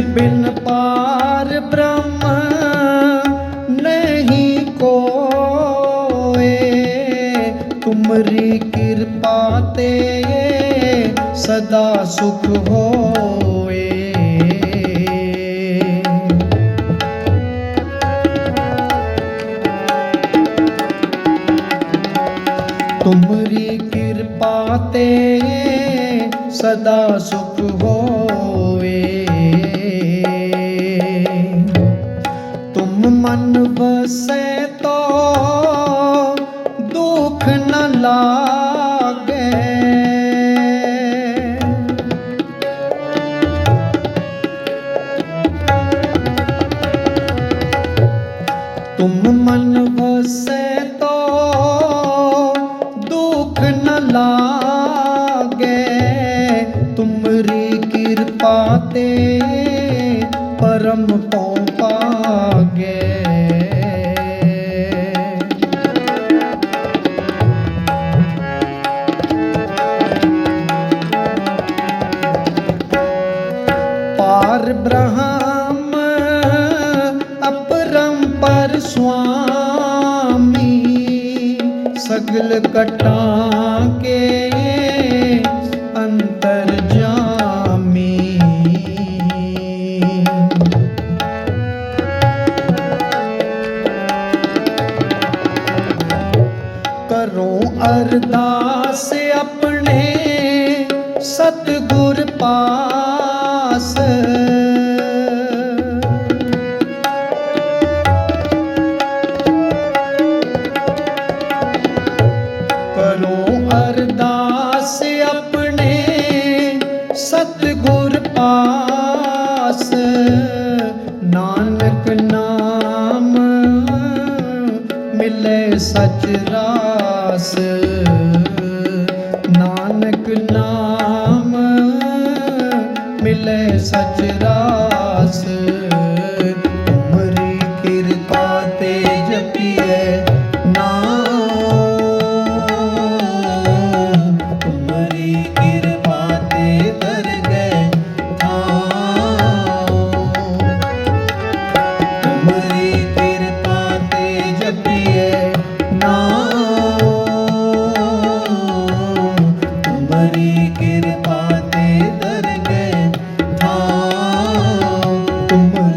ਬਿਨ ਪਾਰ ਬ੍ਰਹਮ ਨਹੀਂ ਕੋਏ। ਤੁਮਰੀ ਕਿਰਪਾ ਤੇ ਸਦਾ ਸੁਖ ਹੋਏ। ਤੁਮਰੀ ਕਿਰਪਾ ਤੇ ਸਦਾ ਸੁਖ ਹੋਵੇ। ਮਨ ਵਸੈ ਤੋ, ਦੁਖ ਨ ਲਾਗੇ। ਤੁਮ ਮਨ ਵਸੈ ਤੋ, ਦੁਖ ਨ ਲਾਗੇ। ਤੁਮਰੀ ਕਿਰਪਾ ਤੇ ਪਰਮ ਪਉ ਪਾਰ ਬ੍ਰਹਮ ਅਪਰੰਪਰ ਸੁਆਮੀ। ਸਗਲ ਕਟਾਂ ਕੇ ਅੰਤਰ ਜਾਮੀ। ਕਰੋ ਅਰਦਾਸ ਆਪਣੇ ਸਤਿਗੁਰ ਪਾ ਅਰਦਾਸ ਆਪਣੇ ਸਤਿਗੁਰ ਪਾਸ। ਨਾਨਕ ਨਾਮ ਮਿਲੇ ਸਚ ਰਾਸ। ਤੁਹਾਰੀ ਕਿਰਪਾ ਤੇ ਦਰ ਗਏ ਹਾਂ ਤੁਮ